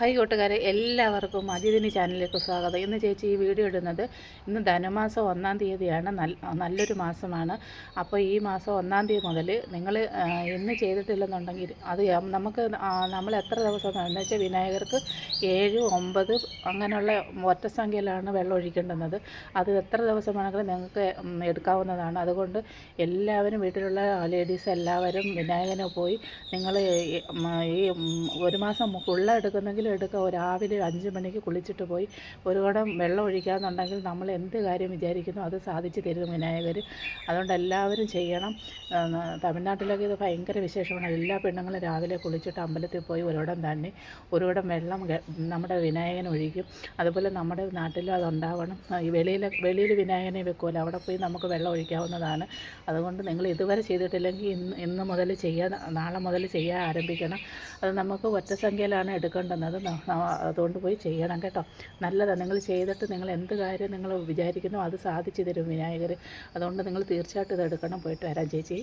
Hi കൂട്ടുകാരെ എല്ലാവർക്കും അജിതിന് ചാനലിലേക്ക് സ്വാഗതം. ഇന്ന് ചേച്ചി ഈ വീഡിയോ ഇടുന്നത് ഇന്ന് ധനമാസം ഒന്നാം തീയതിയാണ്. നല്ല നല്ലൊരു മാസമാണ്. അപ്പോൾ ഈ മാസം ഒന്നാം തീയതി മുതൽ നിങ്ങൾ ഇന്ന് ചെയ്തിട്ടില്ലെന്നുണ്ടെങ്കിൽ അത് നമുക്ക് നമ്മൾ എത്ര ദിവസം എന്ന് വെച്ചാൽ വിനായകർക്ക് ഏഴ് ഒമ്പത് അങ്ങനെയുള്ള ഒറ്റ സംഖ്യയിലാണ് വെള്ളം ഒഴിക്കേണ്ടുന്നത്. അത് എത്ര ദിവസം വേണമെങ്കിലും നിങ്ങൾക്ക് എടുക്കാവുന്നതാണ്. അതുകൊണ്ട് എല്ലാവരും വീട്ടിലുള്ള ലേഡീസ് എല്ലാവരും വിനായകനെ പോയി നിങ്ങൾ ഈ ഒരു മാസം ഫുള്ള എടുക്കുന്നെങ്കിൽ എടുക്കുക രാവിലെ അഞ്ച് മണിക്ക് കുളിച്ചിട്ട് പോയി. ഒരു കടം വെള്ളം ഒഴിക്കാന്നുണ്ടെങ്കിൽ നമ്മൾ എന്ത് കാര്യം വിചാരിക്കുന്നു അത് സാധിച്ചു തരും വിനായകർ. അതുകൊണ്ട് എല്ലാവരും ചെയ്യണം. തമിഴ്നാട്ടിലൊക്കെ ഇത് ഭയങ്കര വിശേഷമാണ്. എല്ലാ പെണ്ണുങ്ങളും രാവിലെ കുളിച്ചിട്ട് അമ്പലത്തിൽ പോയി ഒരിടം തന്നെ ഒരുവിടം വെള്ളം നമ്മുടെ വിനായകൻ ഒഴിക്കും. അതുപോലെ നമ്മുടെ നാട്ടിലും അതുണ്ടാവണം. ഈ വെളിയിൽ വെളിയിൽ വിനായകനെ വെക്കുമല്ലോ. അവിടെ പോയി നമുക്ക് വെള്ളം ഒഴിക്കാവുന്നതാണ്. അതുകൊണ്ട് നിങ്ങൾ ഇതുവരെ ചെയ്തിട്ടില്ലെങ്കിൽ ഇന്ന് ഇന്ന് മുതൽ ചെയ്യാൻ നാളെ മുതൽ ചെയ്യാൻ ആരംഭിക്കണം. അത് നമുക്ക് ഒറ്റ സംഖ്യയിലാണ് എടുക്കേണ്ടുന്നത്. അതുകൊണ്ട് പോയി ചെയ്യണം കേട്ടോ. നല്ലതാണ് നിങ്ങൾ ചെയ്തിട്ട് നിങ്ങൾ എന്ത് കാര്യം നിങ്ങൾ വിചാരിക്കുന്നു അത് സാധിച്ചു തരും വിനായകർ അതുകൊണ്ട് നിങ്ങൾ തീർച്ചയായിട്ടും ഇത് എടുക്കണം പോയിട്ട് വരാം. ചേച്ചി.